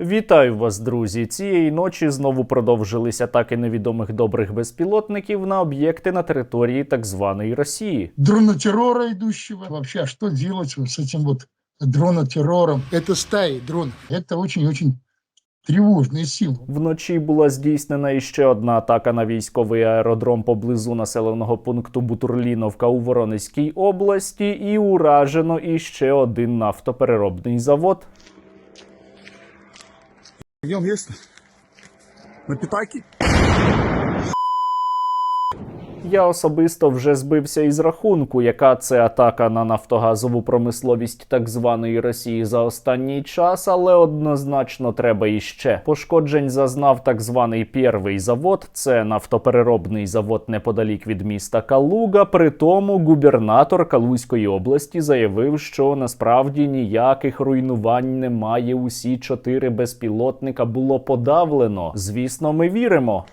Вітаю вас, друзі! Цієї ночі знову продовжились атаки невідомих добрих безпілотників на об'єкти на території так званої Росії. дронотеррора идущего. Вообще, а что делать вот с этим вот дронотеррором? Это стаи дронов. Это очень-очень тревожные силы. Вночі була здійснена іще одна атака на військовий аеродром поблизу населеного пункту Бутурліновка у Воронезькій області, і уражено іще один нафтопереробний завод. Идем есть? На питаки? Я особисто вже збився із рахунку, яка це атака на нафтогазову промисловість так званої Росії за останній час, але однозначно треба іще. Пошкоджень зазнав так званий перший завод. Це нафтопереробний завод неподалік від міста Калуга. При тому губернатор Калузької області заявив, що насправді ніяких руйнувань немає. Усі чотири безпілотника було подавлено. Звісно, ми віримо.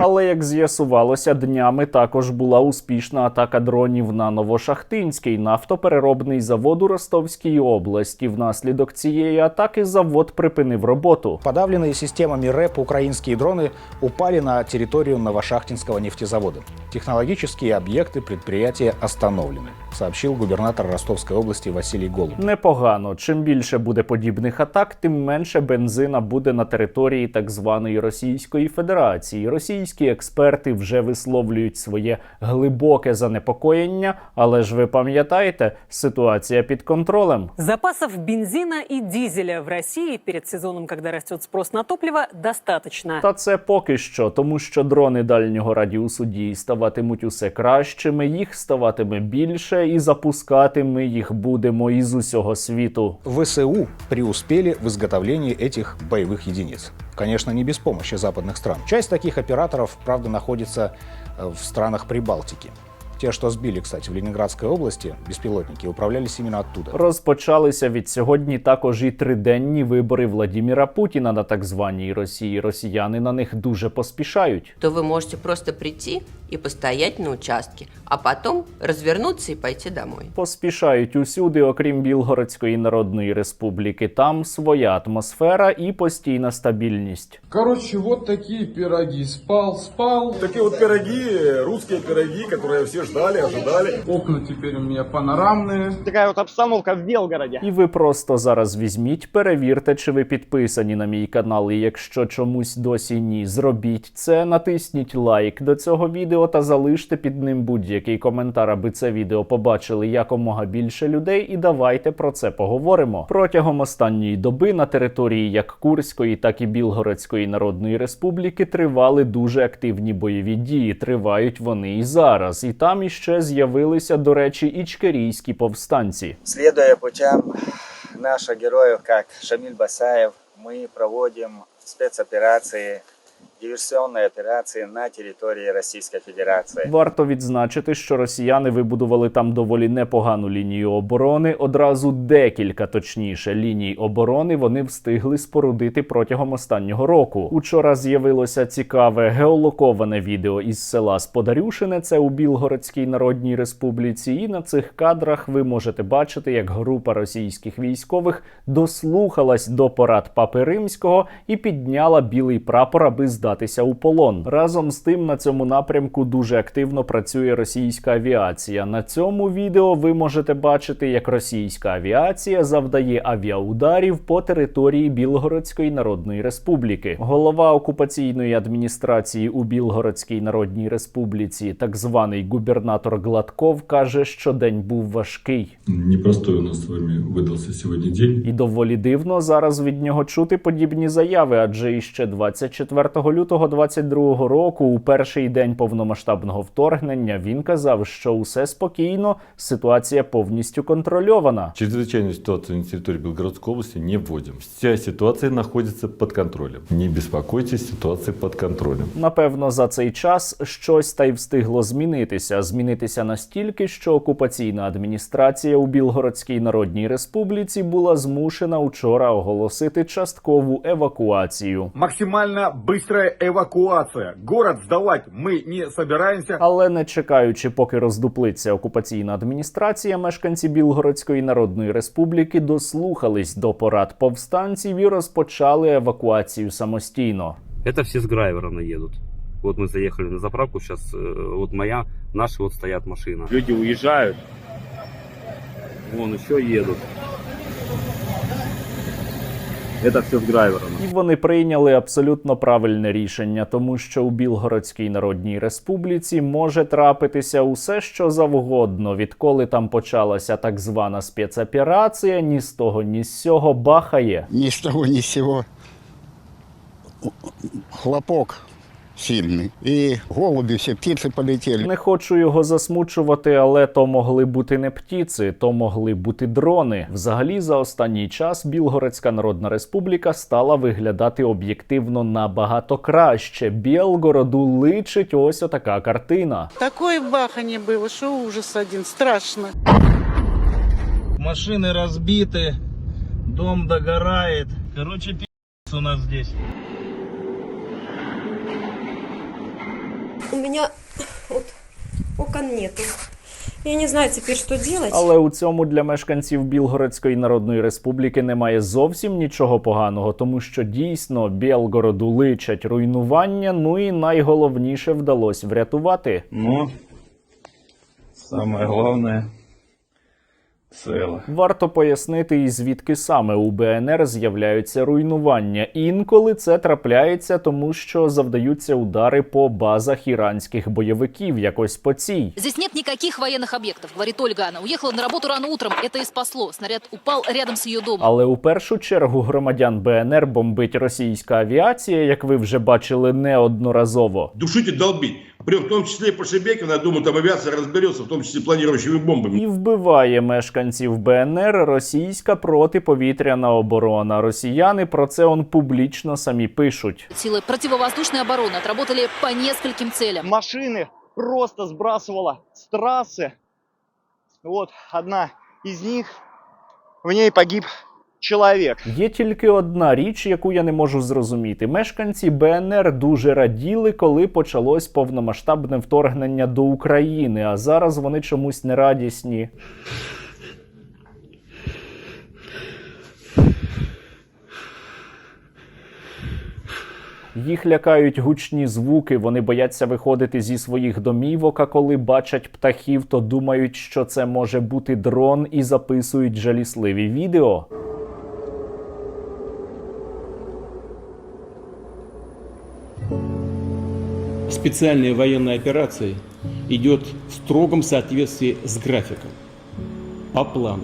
Але як з'ясувалося, днями також була успішна атака дронів на Новошахтинський нафтопереробний завод у Ростовській області. Внаслідок цієї атаки завод припинив роботу. Подавленные системами РЭП украинские дроны упали на территорию Новошахтинского нефтезавода. Технологические объекты предприятия остановлены, сообщил губернатор Ростовской области Василий Голуб. Непогано. Чим більше буде подібних атак, тим менше бензина буде на території так званої Російської Федерації. Російські експерти вже висловлюють своє глибоке занепокоєння, але ж ви пам'ятаєте, ситуація під контролем. Запасов бензина и дизеля в России перед сезоном, когда растет спрос на топливо, достаточно. Та це поки що, тому що дрони дальнього радіусу дії ставатимуть усе кращими, їх ставатиме більше, і запускати ми їх будемо із усього світу. ВСУ преуспели в изготовлении этих боевых единиц. Конечно, не без помощи западных стран. Часть таких операторов, правда, находится э, в странах Прибалтики. Те, что сбили, кстати, в Ленинградской области, беспилотники, управлялись именно оттуда. Розпочалися від сьогодні також і триденні вибори Владіміра Путіна на так званій Росії. Росіяни на них дуже поспішають. то вы можете просто прийти и постоять на участке, а потом развернуться и пойти домой. Поспішають усюди, окрім Білгородської Народної Республіки. Там своя атмосфера і постійна стабільність. Короче, вот такие пироги. Спал, спал. Такие вот пироги, русские пироги, которые все ждали, ожидали. Окна теперь у меня панорамные. такая вот обстановка в Белгороде. І ви просто зараз візьміть, перевірте, чи ви підписані на мій канал. І якщо чомусь досі ні, зробіть це, натисніть лайк до цього відео та залиште під ним будь-який коментар, аби це відео побачили якомога більше людей. І давайте про це поговоримо. Протягом останньої доби на території як Курської, так і Білгородської Народної Республіки тривали дуже активні бойові дії. Тривають вони і зараз. І там іще з'явилися, до речі, ічкерійські повстанці. Слідує путям наших героїв, як Шаміль Басаєв, ми проводимо спецоперации, диверсионные операции на территории Российской Федерации. Варто відзначити, що росіяни вибудували там доволі непогану лінію оборони. Одразу декілька, точніше, ліній оборони вони встигли спорудити протягом останнього року. Учора з'явилося цікаве геолоковане відео із села Сподарюшине, це у Білгородській Народній Республіці. І на цих кадрах ви можете бачити, як група російських військових дослухалась до порад папи римського і підняла білий прапор, аби здатися у полон. Разом з тим на цьому напрямку дуже активно працює російська авіація. На цьому відео ви можете бачити, як російська авіація завдає авіаударів по території Білгородської Народної Республіки. Голова окупаційної адміністрації у Білгородській Народній Республіці, так званий губернатор Гладков, каже, що день був важкий. Непростой у нас с вами выдался сегодня день. І доволі дивно зараз від нього чути подібні заяви, адже іще 24 лютого 22 року, у перший день повномасштабного вторгнення, він казав, що усе спокійно, ситуація повністю контрольована. Чрезвычайную ситуацию на территории Белгородской области не вводим. Вся ситуация находится под контролем. Не беспокойтесь, ситуация под контролем. Напевно, за цей час щось та й встигло змінитися. Змінитися настільки, що окупаційна адміністрація у Білгородській Народній Республіці була змушена учора оголосити часткову евакуацію. Максимально быстрая Срочная эвакуация. Город сдавать мы не собираемся. Але не чекаючи, поки роздуплиться окупаційна адміністрація, мешканці Білгородської Народної Республіки дослухались до порад повстанців і розпочали евакуацію самостійно. Это все с Грайверона едут. Вот мы заехали на заправку, сейчас вот моя, наши вот стоят машина. Люди уезжают, вон еще едут. Это все з драйвером. І вони прийняли абсолютно правильне рішення, тому що у Білгородській Народній Республіці може трапитися усе, що завгодно. Відколи там почалася так звана спецоперація, ні з того, ні з сього бахає. Ні з того, ні з сього. Хлопок сильный. И голуби, все птицы полетели. Не хочу його засмучувати, але то могли бути не птіци, то могли бути дрони. Взагалі, за останній час Білгородська Народна Республіка стала виглядати об'єктивно набагато краще. Білгороду личить ось отака картина. Такое бахание было, что ужас один, страшно. Машины разбиты, дом догорает. Короче, пи***ц у нас здесь. У меня от окон нету. Я не знаю тепер, що делать. Але у цьому для мешканців Білгородської Народної Республіки немає зовсім нічого поганого, тому що дійсно Білгороду личать руйнування. Ну і найголовніше вдалося врятувати. Ну, саме главное, цело. Варто пояснити, і звідки саме у БНР з'являються руйнування. Інколи це трапляється, тому що завдаються удари по базах іранських бойовиків, якось по цій. Здесь нет никаких военных объектов, говорит Ольга. Она уехала на работу рано утром, это и спасло. Снаряд упал рядом с ее домом. Але у першу чергу громадян БНР бомбить російська авіація, як ви вже бачили неодноразово. Душить и долбить. При в том числе и по Шебекину, я думаю, там авиация разберется, в том числе планирующими бомбами. І вбиває мешканців БНР російська протиповітряна оборона. Росіяни про це он публічно самі пишуть. Силы противовоздушной обороны отработали по нескольким целям. Машины просто сбрасывала с трассы. Вот одна из них, в ней погиб человек. Є тільки одна річ, яку я не можу зрозуміти. Мешканці БНР дуже раділи, коли почалось повномасштабне вторгнення до України, а зараз вони чомусь не радісні. Їх лякають гучні звуки, вони бояться виходити зі своїх домівок, а коли бачать птахів, то думають, що це може бути дрон і записують жалісливі відео. Специальная военной операции идет в строгом соответствии с графиком. По плану.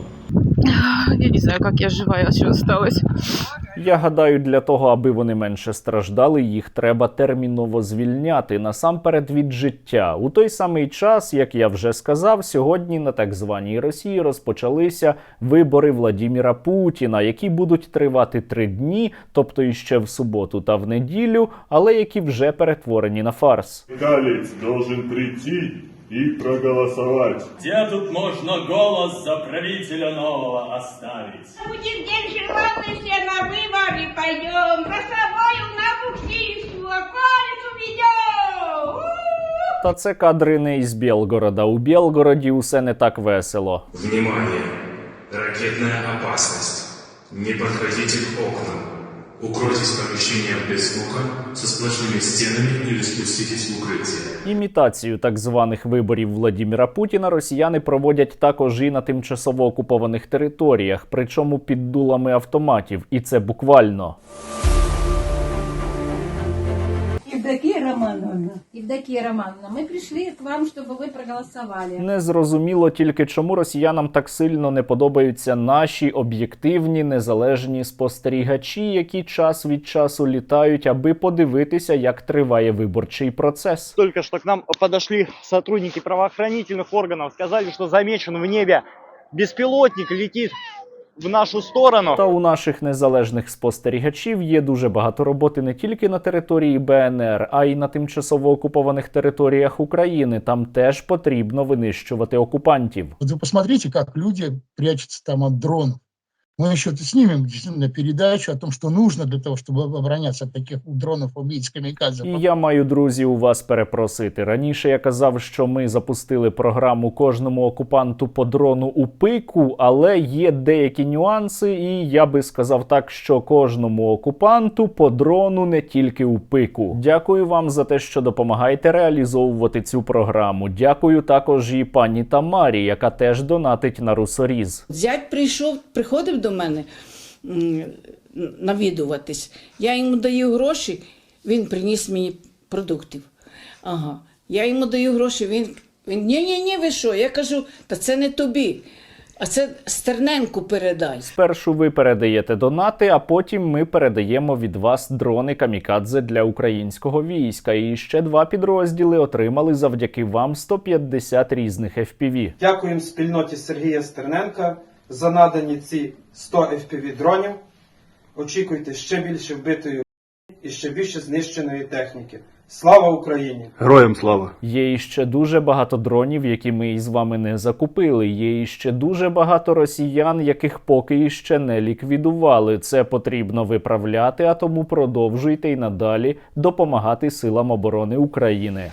Я не знаю, как я живая еще осталась. Я гадаю, для того, аби вони менше страждали, їх треба терміново звільняти насамперед від життя. У той самий час, як я вже сказав, сьогодні на так званій Росії розпочалися вибори Владіміра Путіна, які будуть тривати три дні, тобто іще в суботу та в неділю, але які вже перетворені на фарс. Галец должен прийти и проголосовать. Где тут можно голос за правителя нового оставить? Будет день желанный, все на выборы пойдем. Голосовую на буксирскую, колесу ведем. Та це кадри не із Білгорода. У Білгороді усе не так весело. Внимание! Ракетная опасность. Не подходите к окнам. Укройтесь помещением без звука, со сплошными стенами или спуститесь в укрытие. Імітацію так званих виборів Владіміра Путіна росіяни проводять також і на тимчасово окупованих територіях, причому під дулами автоматів, і це буквально. Евдокия Романовна. Евдокия Романовна, мы пришли к вам, чтобы вы проголосовали. Незрозуміло тільки чому росіянам так сильно не подобаються наші об'єктивні незалежні спостерігачі, які час від часу літають, аби подивитися, як триває виборчий процес. Только что к нам подошли сотрудники правоохранительных органов, сказали, что замечен в небе беспилотник, летит в нашу сторону. Та у наших незалежних спостерігачів є дуже багато роботи не тільки на території БНР, а й на тимчасово окупованих територіях України. Там теж потрібно винищувати окупантів. Ви вы посмотрите, як люди прячуться там від дронов. Мы еще снимем действительно передачу о том, что нужно для того, чтобы обороняться от таких дронов убийц камикадзе. І я маю, друзі, у вас перепросити. Раніше я казав, що ми запустили програму кожному окупанту по дрону у пику, але є деякі нюанси, і я би сказав так, що кожному окупанту по дрону не тільки у пику. Дякую вам за те, що допомагаєте реалізовувати цю програму. Дякую також і пані Тамарі, яка теж донатить на русоріз. Зять прийшов, приходив до мене навідуватись. Я йому даю гроші, він приніс мені продуктів. Ага. Я йому даю гроші, він, він ні, ні, ні, ви що? Я кажу, та це не тобі, а це Стерненку передай. Спершу ви передаєте донати, а потім ми передаємо від вас дрони камікадзе для українського війська. І ще два підрозділи отримали завдяки вам 150 різних FPV. Дякуємо спільноті Сергія Стерненка за надані ці 100 FPV дронів. Очікуйте ще більше вбитої і ще більше знищеної техніки. Слава Україні! Героям слава! Є іще дуже багато дронів, які ми із вами не закупили. Є іще дуже багато росіян, яких поки іще не ліквідували. Це потрібно виправляти, а тому продовжуйте й надалі допомагати силам оборони України.